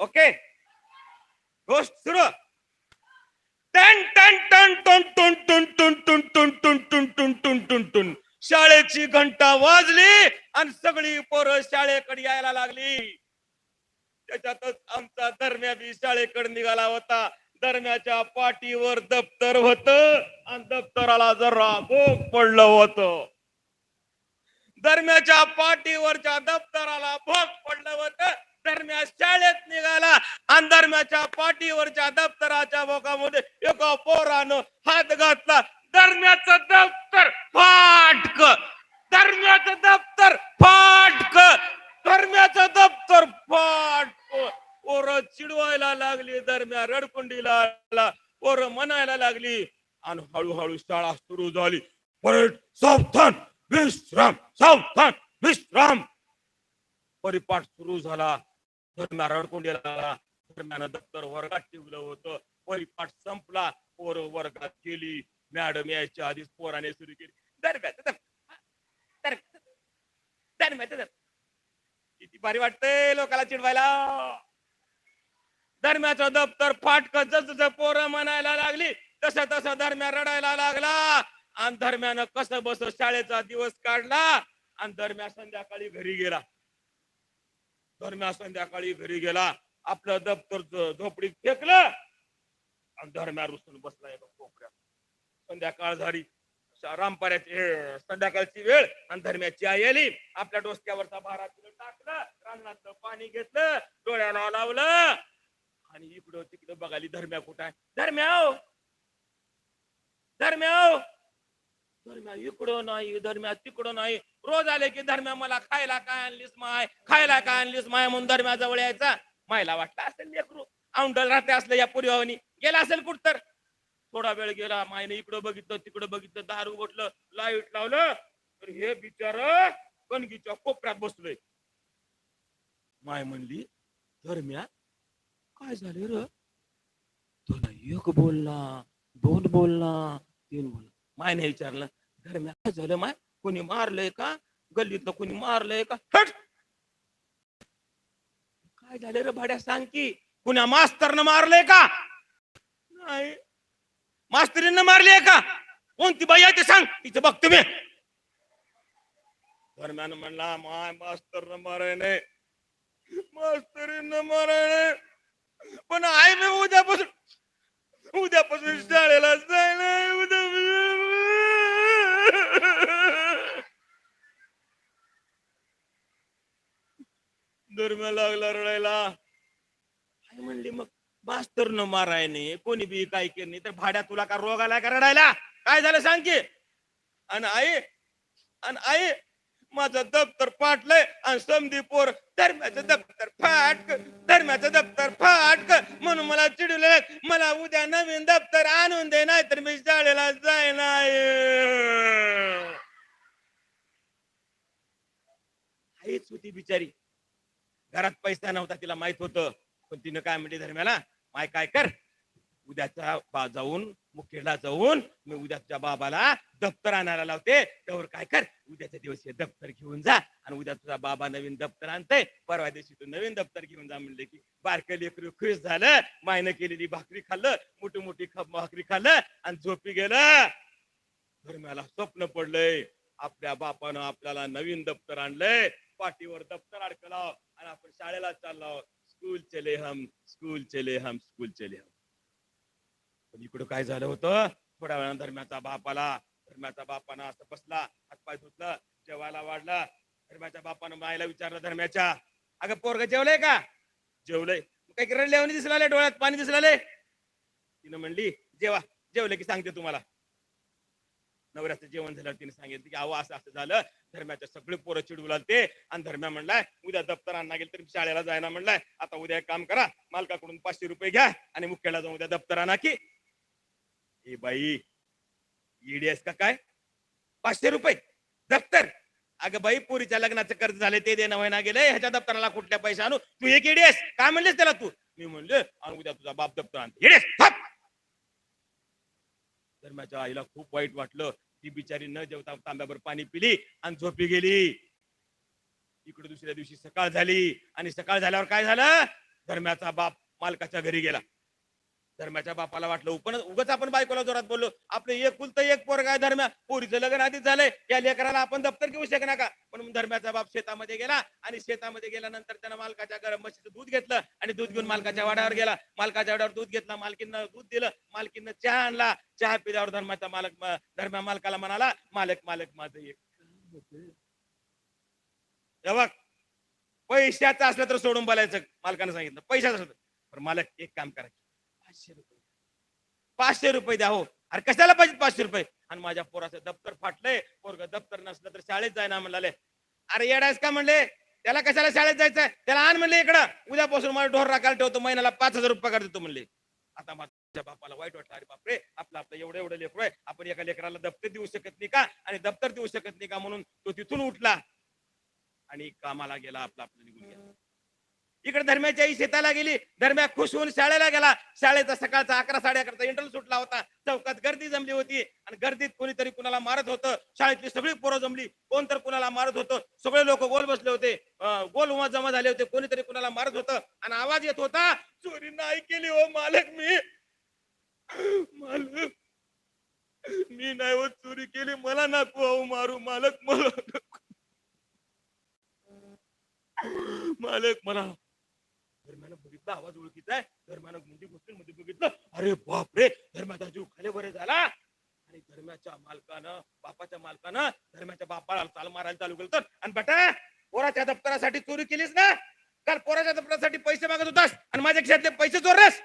Okay गोष्ट सुरू टन टन टन टन टन टन टन टन टन टन टन टन टन टन टन शाळेची घंटा वाजली आणि सगळी पोरं शाळेकडे यायला लागली त्याच्यातच आमचा दरम्या बी शाळेकडे निघाला होता दरम्याच्या पाठीवर दप्तर होत आणि दप्तराला जरा भोग पडलं होतं दरम्याच्या पाठीवरच्या दप्तराला भोग पडलं होतं दरम्या शाळेत निघाला. आणि पाठीवरच्या दप्तराच्या भोगामध्ये एका पोरानं हात घातला. दरम्याचं दप्तर फाटक. दरम्याचं दप्तर फाटक. दरम्याचं दप्तर फाटक. पोर चिडवायला लागली. दरम्या रडकुंडीला आला. पोर म्हणायला लागली आणि हळूहळू शाळा सुरू झाली. परेड सावधान विश्राम सावधान विश्राम. परिपाठ सुरू झाला. दरम्यान रडकुंडीला आला दरम्यान दप्तर वर्गात ठेवलं होतं. परिपाठ संपला. पोर वर्गात गेली. मॅडम यायच्या आधीच पोराने सुरू केली. दरम्यान दरम्यान किती भारी वाटतंय लोकाला चिडवायला. धर्म्याचं दप्तर फाटक जस जसं पोरं म्हणायला लागली तस तसं धर्म्या रडायला लागला. आणि धर्म्यानं कस बस शाळेचा दिवस काढला. आणि धर्म्या संध्याकाळी घरी गेला. दरम्यान संध्याकाळी घरी गेला आपलं दप्तर झोपडी झोपडीत फेकलं आणि दरम्यान रुसून बसला एका कोपऱ्यात. संध्याकाळ झाली. रामपाऱ्याची संध्याकाळची वेळ आणि धर्म्याची आई आली. आपल्या डोसक्यावरचा भारा तिला टाकलं रांगणातलं पाणी घेतलं डोळ्याला लावलं. आणि इकडं तिकडं बघाली धर्म्या कुठं आहे. धर्म्या धर्म्या धर्म्या इकडं नाही धर्म्या तिकडं नाही. रोज आले की धर्म्या मला खायला काय आणलीस माय? खायला काय आणलीस माय म्हणून धर्म्या जवळ यायचा? मायला वाटला असेल लेकरू. औंडल राहते असलं या पुरीवानी गेला असेल कुठ तर थोडा वेळ गेला मायने इकडं बघितलं तिकडं बघितलं दार उघडलं लाइट लावलं. तर हे बिचार कणगीच्या कोपऱ्यात बसलोय. माय म्हणली धर्म्या काय झाले र? तुला एक बोलला दोन बोलला तीन बोलला. मायने विचारलं धर्म्या झालं माय कोणी मारलंय का गल्लीतलं कोणी मारलंय का हट! काय झालं रे भाड्या सांग की कुण्या मास्तरनं मारलंय का नाही. मास्तरीनं मारली का? कोणती बाई आहे ते सांग तिचं बघ तुम्ही दरम्यान म्हणला माय मास्तरनं माराय नाही. मास्तरीनं माराय नाही. पण मी उद्यापासून लागला रडायला. म्हणली मग मास्तर न माराय नाही कोणी बी काय केलं नाही तर भाड्या तुला का रोग आलाय का रडायला? काय झालं सांग की? आणि आई आणि आई माझं दप्तर फाटलंय आणि समधी पोर धर्म्याचं दप्तर फाटक धर्म्याचं दप्तर फाटक म्हणून मला चिडवले मला उद्या नवीन दप्तर आणून दे नाही तर मी शाळेला जाय नाही आईच होती बिचारी. घरात पैसा नव्हता तिला माहीत होतं. पण तिनं काय म्हणते धर्म्याला माय काय कर? उद्याच्या बा जाऊन मुखेडला जाऊन मी उद्याच्या बाबाला दप्तर आणायला लावते. त्यावर काय कर? उद्याच्या दिवशी दप्तर घेऊन जा आणि उद्या तुझा बाबा नवीन दप्तर आणते परवा दिवशी तू नवीन दप्तर घेऊन जा म्हणले की बारकं लेकरू खुश झालं मायनं केलेली भाकरी खाल्लं मोठी मोठी भाकरी खाल्लं आणि झोपी गेलं. धर्म्याला स्वप्न पडलंय. आपल्या बापानं आपल्याला नवीन दप्तर आणलंय. पाठीवर दप्तर अडकला. आणि आपण शाळेला चाललो स्कूल चले हम स्कूल चले हम स्कूल चले हम. पण इकडं काय झालं होतं? थोड्या वेळा धर्म्याचा बापाला धर्म्याचा बापानं असं बसला हातपाय धुतलं जेवायला वाढला. धर्म्याच्या बापानं मायला विचारलं धर्म्याच्या अगं पोरग जेवलंय का? जेवलंय. काही रडले दिसला डोळ्यात पाणी दिसला तिनं म्हणली जेवा जेवलं की सांगते तुम्हाला. नवऱ्याचं जेवण झाल्यावर तिने सांगितलं की अहो असं असं झालं. धर्म्याच्या सगळे पोरं चिडू लागते आणि धर्म्या म्हणलाय उद्या दप्तरांना आणला गेलं तरी शाळेला जायला म्हणलाय. आता उद्या एक काम करा मालकाकडून पाचशे रुपये घ्या आणि मुख्याला जाऊन उद्या दप्तरांना की. ए बाई ईडीएस का काय? पाचशे रुपये दप्तर. अगं बाई पोरीच्या लग्नाचं कर्ज झाले ते देणं वयना गेले ह्याच्या दप्तराला कुठल्या पैसे आणू? तू एक ईडीएस काय म्हणलेस त्याला तू? मी म्हणले आणि उद्या तुझा बाप दप्तर आणते. तर माझ्या आईला खूप वाईट वाटलं. ती बिचारी न जेवता तांब्यावर पाणी पिली आणि झोपी गेली. इकडे दुसऱ्या दिवशी सकाळ झाली आणि सकाळ झाल्यावर काय झालं? धर्म्याचा बाप मालकाच्या घरी गेला. धर्म्याच्या बापाला वाटलं. उपन उगाच आपण बायकोला जोरात बोललो. आपलं एक कुलत एक पोरग आहे धर्म्या पोरीचं लग्न आधीच झालंय. या लेकराला आपण दप्तर घेऊ शकणार का पण धर्म्याचा बाप शेतामध्ये गेला आणि शेतामध्ये गेल्यानंतर त्यानं मालकाच्या गरम म्हशीचं दूध घेतलं आणि दूध घेऊन मालकाच्या वाड्यावर गेला. मालकाच्या वाड्यावर दूध घेतला. मालकीनं दूध दिलं. मालकीनं चहा आणला. चहा पिल्यावर धर्माचा मालक धर्म्या मालकाला म्हणाला मालक मालक माझं एक बघ. पैशाचं असलं तर सोडून बोलायचं. मालकानं सांगितलं. पैशाचं असलं तर. पण मालक एक काम करायचं पाचशे रुपये. पाचशे रुपये द्या हो. अरे कशाला पाहिजे पाचशे रुपये? आणि माझ्या पोराचं दप्तर फाटलंय. पोरग दप्तर नसलं तर शाळेत जायना म्हणाले. अरे येडायस का म्हणले? त्याला कशाला शाळेत जायचंय? त्याला आण म्हणले इकडं. उद्यापासून मला ढोर राखायला ठेवतो महिन्याला पाच हजार रुपये पगार देतो म्हणले. आता माझ्या बापाला वाईट वाटलं. अरे बापरे आपलं आपलं एवढं एवढं लेकरू आहे. आपण एका लेकराला दप्तर देऊ शकत नाही का? आणि दप्तर देऊ शकत नाही का म्हणून तो तिथून उठला. आणि कामाला गेला आपला आपलं निघून गेला. इकडे धर्म्याची आई शेताला गेली धर्म्या खुश होऊन शाळेला गेला. शाळेचा सकाळचा अकरा साडे अकराचा इंटरव्ह्यू सुटला होता. चौकात गर्दी जमली होती आणि गर्दीत कोणीतरी कुणाला मारत होतं. शाळेतली सगळी पोरं जमली. कोण तर कुणाला मारत होतं. सगळे लोक गोल बसले होते. गोल उमा जमा झाले होते. कोणीतरी कुणाला मारत होतं. आणि आवाज येत होता चोरी नाही केली हो मालक मी. मालक मी नाही हो चोरी केली. मला नको अहो मारू. मालक मला मालक मला धर्मानं बघितलं आवाज ओळखीचा आहे. धर्मानं गुंडी मध्ये बघितलं? अरे बापरे! धर्माचा जीव खाली बरे झाला. आणि धर्माच्या मालकानं बापाच्या मालकानं धर्माच्या बापाला चाल मारायला चालू केलं तर आणि बेटा पोराच्या दप्तरासाठी चोरी केलीस ना? काल पोराच्या दप्तरासाठी पैसे मागत होतास आणि माझ्या खिशातले पैसे चोरलेस.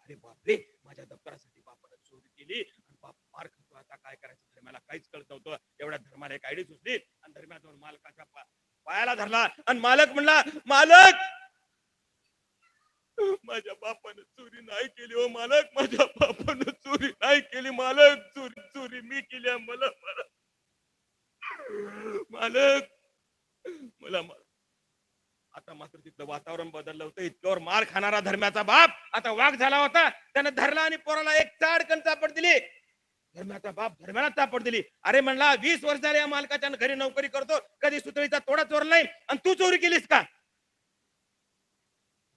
अरे बापरे. माझ्या दप्तरासाठी बापानं चोरी केली. आणि बाप मार खातो आता काय करायचं? धर्माला काहीच कळत नव्हतं. एवढ्या धर्माला एक आयडी सुचली. आणि धर्माजवळ मालकाच्या पायाला धरला आणि मालक म्हणला मालक! माझ्या बापानं चोरी नाही केली हो मालक! माझ्या बापानं चोरी नाही केली मालक! चोरी चोरी मी केली मला मालक मला आता मात्र तिथलं वातावरण बदललं होतं. इतक्यावर मार खाणारा धर्म्याचा बाप आता वाघ झाला होता. त्यानं धरला आणि पोराला एक चाड कण चापड दिली. धर्माचा बाप धर्माला तापड दिली. अरे म्हणला वीस वर्ष झाले या मालकाच्या घरी नोकरी करतो कधी सुतळीचा तोडा चोरला नाही आणि तू चोरी केलीस का?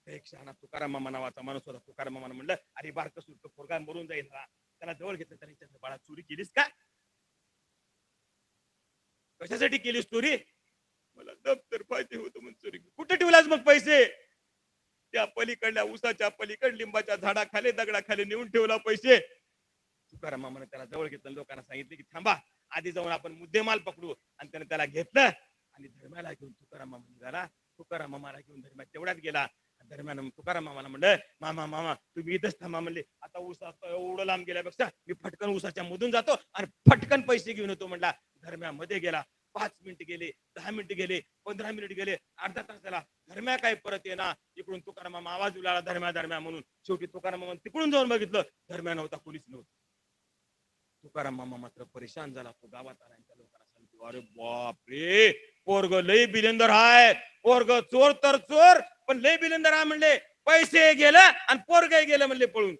एक शहाणा तुकाराम नावाचा माणूस होता तुकाराम मामा म्हणलं अरे बारक सुरक पोरगा मरून जाईल त्याला जवळ घेतलं त्याने बाळा चोरी केलीस का? कशासाठी केलीस चोरी? मला दप्तर पाहिजे होतं म्हणून चोरी कुठे ठेवलास मग पैसे? त्या पलीकडल्या उसाच्या पलीकड लिंबाच्या झाडाखाली दगडाखाली नेऊन ठेवला पैसे. तुकाराम मामाने त्याला जवळ घेतलं लोकांना सांगितलं की थांबा आधी जाऊन आपण मुद्देमाल पकडू आणि त्याने त्याला घेतलं आणि धर्माला घेऊन तुकाराम मामा निघाला. तुकाराम मामाला घेऊन धर्मा तेवढ्यात गेला. दरम्यान तुकाराम मामाला म्हणलं मामा मामा तुम्ही इथंच थांबा म्हणले. आता ऊस एवढं लांब गेल्यापेक्षा मी फटकन ऊसाच्या मधून जातो आणि फटकन पैसे घेऊन येतो म्हणला. धर्म्यामध्ये गेला. पाच मिनिट गेले दहा मिनिट गेले पंधरा मिनिट गेले अर्धा तास झाला. धर्म्या काय परत येणार इकडून तुकाराम मामा आवाज उलाला धर्म्या धर्म्या म्हणून. शेवटी तुकाराम मामा तिकडून जाऊन बघितलं धर्म्या नव्हता पोलीस नव्हता. तुकाराम मामा मात्र परेशान झाला. तो गावात आला आणि त्या लोकांना सांगतो अरे बाप रे पोरग लय बिलेंदर हाय. पोरग चोर तर चोर पण लय बिलेंदर आहे म्हणले. पैसे गेलं आणि पोरग गेलं म्हणले पळून.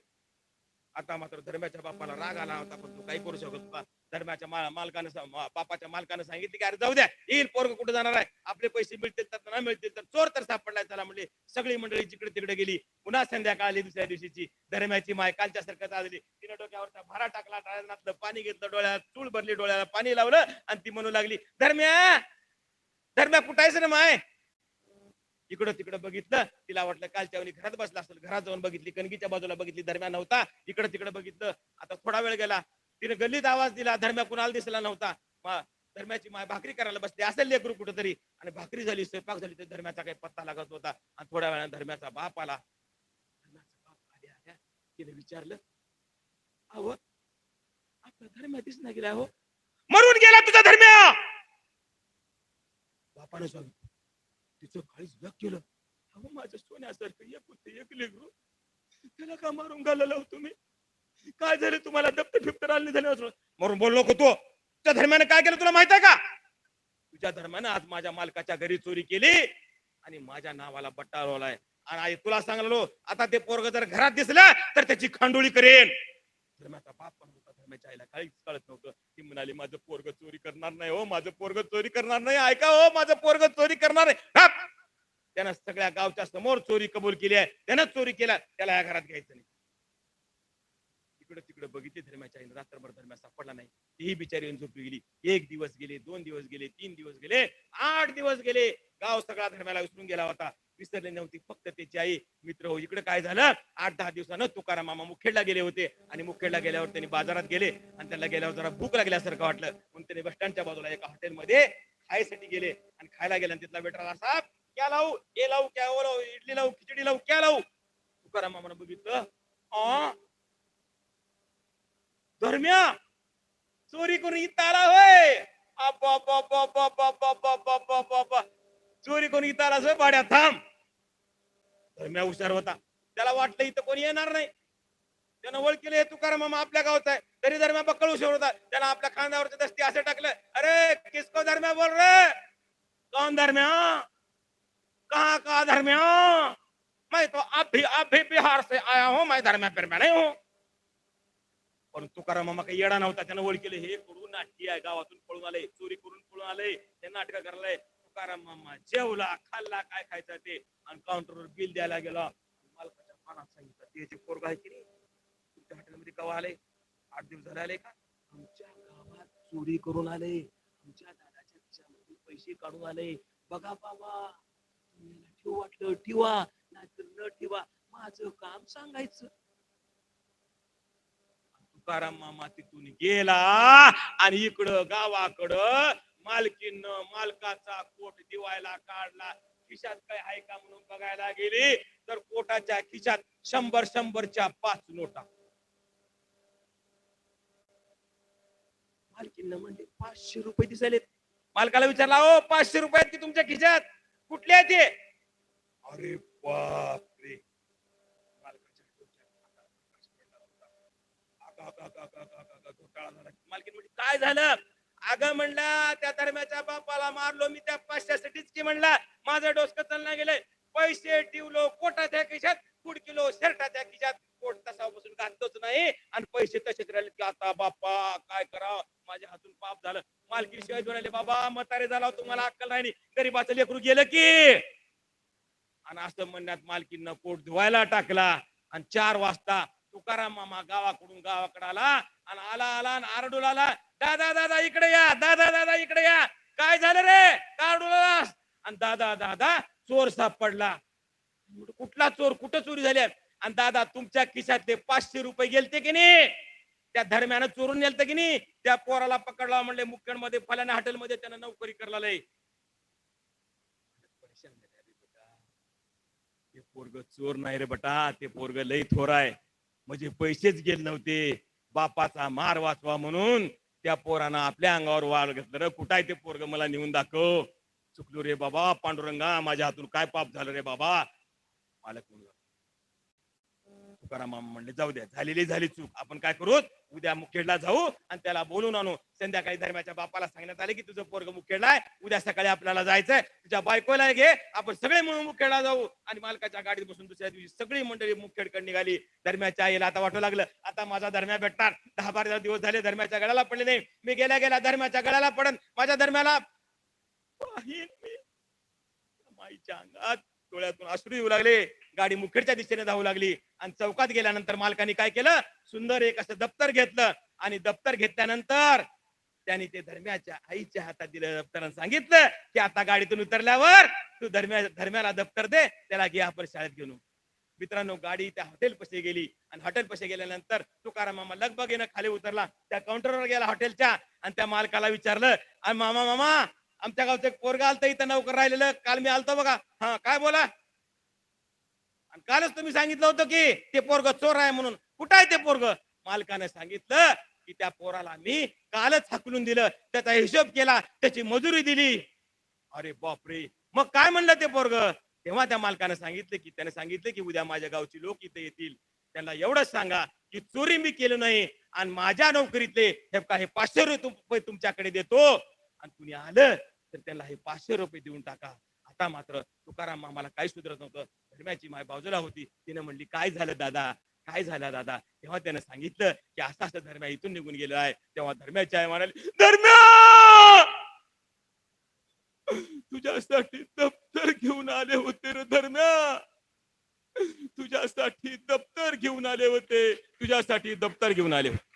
आता मात्र धर्माच्या बापाला राग आला होता पण तू काही करू शकत का धर्माच्या मालकानं बापाच्या मालकानं सांगितले की अरे जाऊ द्या येईल पोरग कुठे जाणार आहे? आपले पैसे मिळतील तर नाही मिळतील तर चोर तर सापडलाय त्याला म्हणले. सगळी मंडळी जिकडे तिकडे गेली. पुन्हा संध्याकाळ आली दुसऱ्या दिवशीची. धर्माची माय कालच्या सारखं चालली तिने डोक्यावरचा भारा टाकला टाळ्यातलं पाणी घेतलं डोळ्यात चूळ भरली डोळ्याला पाणी लावलं आणि ती म्हणू लागली धर्म्या धर्म्या कुठायचं ना माय? इकडं तिकडं बघितलं तिला वाटलं कालच्या वेळी घरात बसला असेल घरात जाऊन बघितली कणगीच्या बाजूला बघितली दरम्यान नव्हता इकडं तिकडं बघितलं आता थोडा वेळ गेला तिने गल्लीत आवाज दिला धर्म्या कुणाला दिसला नव्हता धर्म्याची माय भाकरी करायला बसली असेल लेकरू कुठंतरी आणि भाकरी झाली स्वयंपाक झाली तर धर्म्याचा काही पत्ता लागत होता आणि थोड्या वेळानं धर्म्याचा बाप आला. धर्म्याचा बाप आल्या आल्या तिने विचारलं अहो आपला धर्म्या दिसना गेला हो मरून गेला तुझा धर्म्या बापाने सांगितलं. तिचं काळीच व्यक्त केलं. अहो माझ्या सोन्यासारखं एक होते एक लेकरू. त्याला का मारून घालवलं हो तुम्ही? काय झालं तुम्हाला? दप्त फिप्तर आले झाले असं मरून बोललो होतो तुझ्या धर्माने काय केलं तुला माहीत आहे का? तुझ्या धर्मानं आज माझ्या मालकाच्या घरी चोरी केली आणि माझ्या नावाला बट्टा लावलाय. आणि आई तुला सांगलो आता ते पोरग जर घरात दिसलं तर त्याची खांडोळी करेन. धर्माचा बाप पण होता धर्माच्या आईला काहीच कळत नव्हतं. ती म्हणाली माझं पोरग चोरी करणार नाही हो. माझं पोरग चोरी करणार नाही. ऐका हो. माझं पोरग चोरी करणार नाही. त्यानं सगळ्या गावच्या समोर चोरी कबूल केली आहे. त्यानं चोरी केला त्याला या घरात घ्यायचं नाही. इकडे तिकडे बघितली धर्माच्या रात्रभर धर्म्या सापडला नाही. तीही बिचारी येऊन झोपली गेली. एक दिवस गेले दोन दिवस गेले तीन दिवस गेले आठ दिवस गेले. गाव सगळा धर्माला विसरून गेला होता. विसरले नव्हती फक्त त्याची आई मित्र हो. इकडे काय झालं? आठ दहा दिवसानं तुकाराम मामा मुखेडला गेले होते. आणि मुखेडला गेल्यावर त्यांनी बाजारात गेले. आणि त्यांना गेल्यावर जरा भूक लागल्यासारखं वाटलं. म्हणून त्यांनी बस स्टँडच्या बाजूला एका हॉटेलमध्ये खायसाठी गेले. आणि खायला गेले आणि तिथला वेटर असा क्या लावू ए लावू क्या ओ लावू इडली लावू खिचडी लावू क्या लावू तुकाराम मामानं बघितलं आ धर्म्या चोरी करून इथं आला होय चोरी करून इथं आला भाड्या थांब धर्म्या हुशार होता त्याला वाटलं इथं कोणी येणार नाही त्यानं ओळखील हे तुकाराम मामा आपल्या गावचा आहे तरी धर्म्या बक्कळ हुशार होता त्यानं आपल्या खांद्यावरच्या दस्ती असं टाकलं अरे किसको धर्म्या बोल रे कोण धर्म्या कहा कहा धर्म्या मैं? तो अभी अभी बिहार से आया हूँ, मैं धर्म्या फिर मैं नहीं हूँ। पण तुकाराम मामा काही येडा नव्हता त्यानं ओळखले हे कडून नाटकी आहे गावातून पळून आले, चोरी करून पळून आले, ते नाटक करायला तुकाराम मामा जेवला, खाल्ला, काय खायचं ते? आणि काउंटरवर बिल द्यायला गेला. मालकाच्या मनात सांगितलं, ते जे पोरगा आहे की नाही, तुमच्या हॉटेलमध्ये कवा आले. आठ दिवस झाले आले का? आमच्या गावात चोरी करून आले. आमच्या दादाच्या पैसे काढून आले. बघा बाबा ठेव वाटलं ठेवा नाहीतर न ठेवा. माझं काम सांगायचं. तुकाराम मामा तिथून गेला आणि इकडं गावाकडं मालकीन मालकाचा कोट दिवायला काढला. खिशात काय आहे का म्हणून बघायला गेली? तर कोटाच्या खिशात शंभर शंभरच्या पाच नोटा. मालकीन म्हणजे पाचशे रुपये दिसायलेत मालकाला विचारला ओ पाचशे रुपये आहेत की तुमच्या खिशात? कुठले आहे ते अरे बापरे. मालकाच्या मालकीन म्हणजे काय झालं? अग म्हणला त्या धर्म्याच्या बापाला मारलो मी त्या पाचशेसाठीच की म्हणला माझं डोसकं चालना गेलंय. पैसे ठेवलो कोटाच्या खिशात कुड किलो शर्टाच्या खिशात. कोट तसा बसून घातलोच नाही आणि पैसे तसेच राहिले की आता बाप्पा काय करावं माझ्या हातून पाप झालं. शिवाय म्हणाले बाबा म्हातारे झाला तुम्हाला अक्कल नाही गरीबाचं लेकरू गेलं की. आणि असं म्हणण्यात मालकीनं पोट धुवायला टाकला. आणि चार वाजता तुकाराम मामा गावाकडून गावाकडे आला. आणि आला आला आणि आरडूल आला. दादा दादा इकडे या. दादा दादा इकडे या. काय झालं रे? का आरडूलास आणि दादा दादा चोर सापडला कुठला चोर? कुठं चोरी झाली? आणि दादा तुमच्या खिशातले पाचशे रुपये गेलते की नाही? त्या धर्म्यानं चोरून नेलते की नाही? त्या पोराला पकडला म्हणले मुख्यमध्ये फलाना हॉटेलमध्ये त्यानं नोकरी करला ते पोरग चोर नाही रे बटा ते पोरग लई थोर आहे. म्हणजे पैसेच गेले नव्हते. बापाचा मार वाचवा म्हणून त्या पोरानं आपल्या अंगावर वाळ घेतलं रे. कुठं आहे ते पोरग? मला नेऊन दाखव. चुकलो रे बाबा पांडुरंगा माझ्या हातून काय पाप झालं रे बाबा? मालक तुकाराम म्हणले जाऊ द्या झालेली झाली चूक. आपण काय करू? उद्या मुखेडला जाऊ आणि त्याला बोलून आणू. संध्याकाळी धर्माच्या बापाला सांगण्यात आले की तुझं पोरग मुखेडला आहे. उद्या सकाळी आपल्याला जायचंय. तुझ्या बायकोला घे. आपण सगळे म्हणून मुखेडला जाऊ. आणि मालकाच्या गाडीत बसून दुसऱ्या दिवशी सगळी मंडळी मुखेडकडे निघाली. धर्म्याच्या आईला आता वाटू लागलं आता माझा धर्म्या भेटणार. दहा बारा दिवस झाले धर्म्याच्या गळ्याला पडले नाही. मी गेल्या गेल्या धर्म्याच्या गळ्याला पडन. माझ्या धर्म्याला माईच्या अंगात डोळ्यातून अश्रू येऊ लागले. गाडी मुखेडच्या दिशेने धावू लागली. आणि चौकात गेल्यानंतर मालकाने काय केलं? सुंदर एक असं दप्तर घेतलं. आणि दप्तर घेतल्यानंतर त्याने ते धर्म्याच्या आईच्या हातात दिलं दप्तरानं सांगितलं की आता गाडीतून उतरल्यावर तू धर्म्या धर्म्याला दप्तर दे. त्याला घे आपण शाळेत घेऊन. मित्रांनो गाडी त्या हॉटेल पशी गेली. आणि हॉटेल पशी गेल्यानंतर तुकाराम मामा लगबग येणं खाली उतरला. त्या काउंटरवर गेला हॉटेलच्या आणि त्या मालकाला विचारलं आणि मामा मामा आमच्या गावचं एक पोरगा आलतं इथं नोकर राहिलेलं. काल मी आलतो बघा. हा काय बोला? आणि कालच तुम्ही सांगितलं होतं की ते पोरग चोर आहे म्हणून. कुठं आहे ते पोरग? मालकाने सांगितलं की त्या पोराला मी कालच हकलून दिलं. त्याचा हिशोब केला त्याची मजुरी दिली. अरे बापरे. मग काय म्हणलं ते पोरग? तेव्हा त्या मालकाने सांगितलं की त्याने सांगितलं की उद्या माझ्या गावची लोक इथे येतील. त्यांना एवढंच सांगा की चोरी मी केलं नाही. आणि माझ्या नोकरीतले हे काय हे पाचशे रुपये तुमच्याकडे देतो. आणि कुणी आलं तर त्याला हे पाचशे रुपये देऊन टाका. आता मात्र तुकाराम मामाला काही सुधरत नव्हतं. धर्म्याची माय बाजूला होती. तिने म्हणली काय झालं दादा? काय झालं दादा? तेव्हा त्यानं सांगितलं की असं असं धर्म्या इथून निघून गेलो आहे. तेव्हा धर्म्याची आई म्हणाली धर्म्या! तुझ्यासाठी दप्तर घेऊन आले होते रे धर्म्या. तुझ्यासाठी दप्तर घेऊन आले होते. तुझ्यासाठी दप्तर घेऊन आले होते.